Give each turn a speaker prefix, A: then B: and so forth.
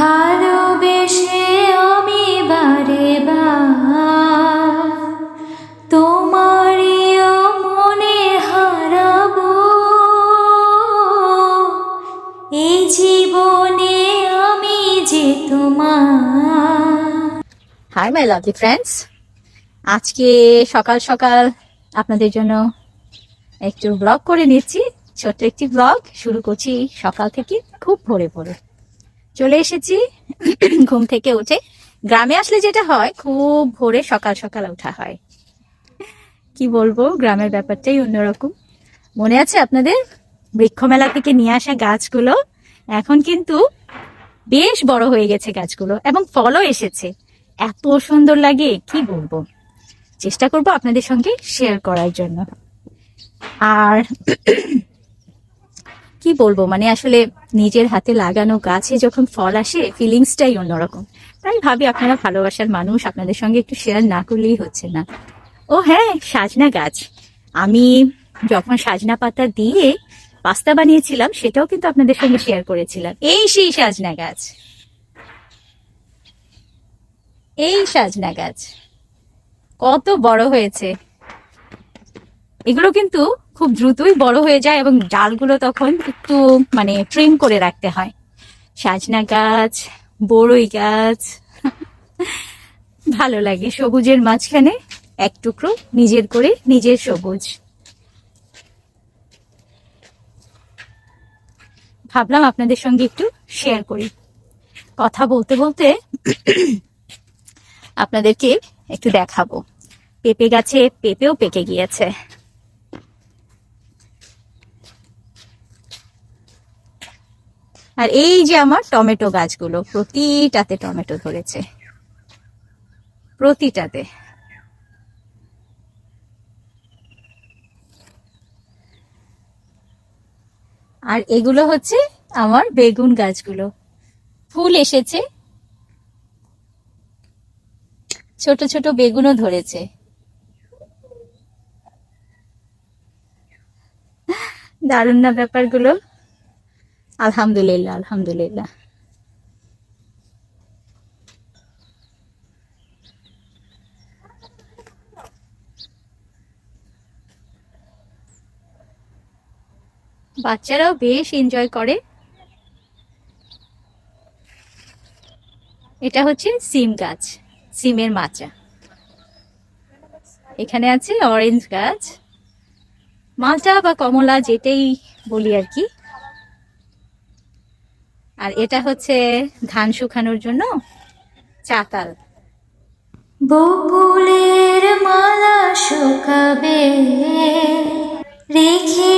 A: ভালোবেসে আমি বারে তোমারিও মনে হারাবো। এই জীবনে আমি যে তোমার।
B: হাই মাই লাভলি ফ্রেন্ডস আজকে সকাল সকাল আপনাদের জন্য একটু ব্লগ করে নিচ্ছি। ছোট্ট একটি ব্লগ শুরু করছি সকাল থেকে খুব ভোরে ভোরে। চলে এসেছি। ঘুম থেকে উঠে গ্রামে আসলে যেটা হয়, খুব ভোরে সকাল সকাল ওঠা হয়। কি বলব, গ্রামের ব্যাপারটাই অন্যরকম। মনে আছে আপনাদের? বৃক্ষমেলা থেকে নিয়ে আসা গাছগুলো এখন কিন্তু বেশ বড় হয়ে গেছে গাছগুলো এবং ফলও এসেছে। এত সুন্দর লাগে, কি বলব? চেষ্টা করব আপনাদের সঙ্গে শেয়ার করার জন্য। আর কি বলব? মানে আসলে নিজের হাতে লাগানো গাছে যখন ফল আসে ফিলিংসটাই অন্যরকম। তাই ভাবি আপনারা ভালোবাসার মানুষ, আপনাদের সঙ্গে একটু শেয়ার না করলেই হচ্ছে না। ও হ্যাঁ সাজনা গাছ। আমি যখন সাজনা পাতা দিয়ে পাস্তা বানিয়েছিলাম, সেটাও কিন্তু আপনাদের সঙ্গে শেয়ার করেছিলাম। এই সেই সাজনা গাছ। এই সাজনা গাছ। কত বড় হয়েছে। এগুলো কিন্তু খুব দ্রুতই বড় হয়ে যায় এবং ডালগুলো তখন একটু মানে ট্রিম করে রাখতে হয়। সাজনা গাছ, বড়ই গাছ, ভালো লাগে। সবুজের মাঝখানে এক টুকরো নিজের করে নিজের সবুজ। ভাবলাম আপনাদের সঙ্গে একটু শেয়ার করি। কথা বলতে বলতে আপনাদেরকে একটু দেখাবো। পেঁপে গাছে পেঁপেও পেকে গিয়েছে। আর এই যে আমার টমেটো গাছগুলো, প্রতিটাতে টমেটো ধরেছে। প্রতিটাতে। আর এগুলো হচ্ছে আমার বেগুন গাছগুলো। ফুল এসেছে। ছোট ছোট বেগুনও ধরেছে। দারুণ না ব্যাপারগুলো? আলহামদুলিল্লাহ আলহামদুলিল্লাহ। বাচ্চারাও বেশ এনজয় করে। এটা হচ্ছে সিম গাছ, সিমের মাচা। এখানে আছে অরেঞ্জ গাছ। মালটা বা কমলা যেটাই বলি আর কি। আর এটা হচ্ছে ধান শুকানোর জন্য চাতাল।
A: বকুলের মালা শুকাবে রেখে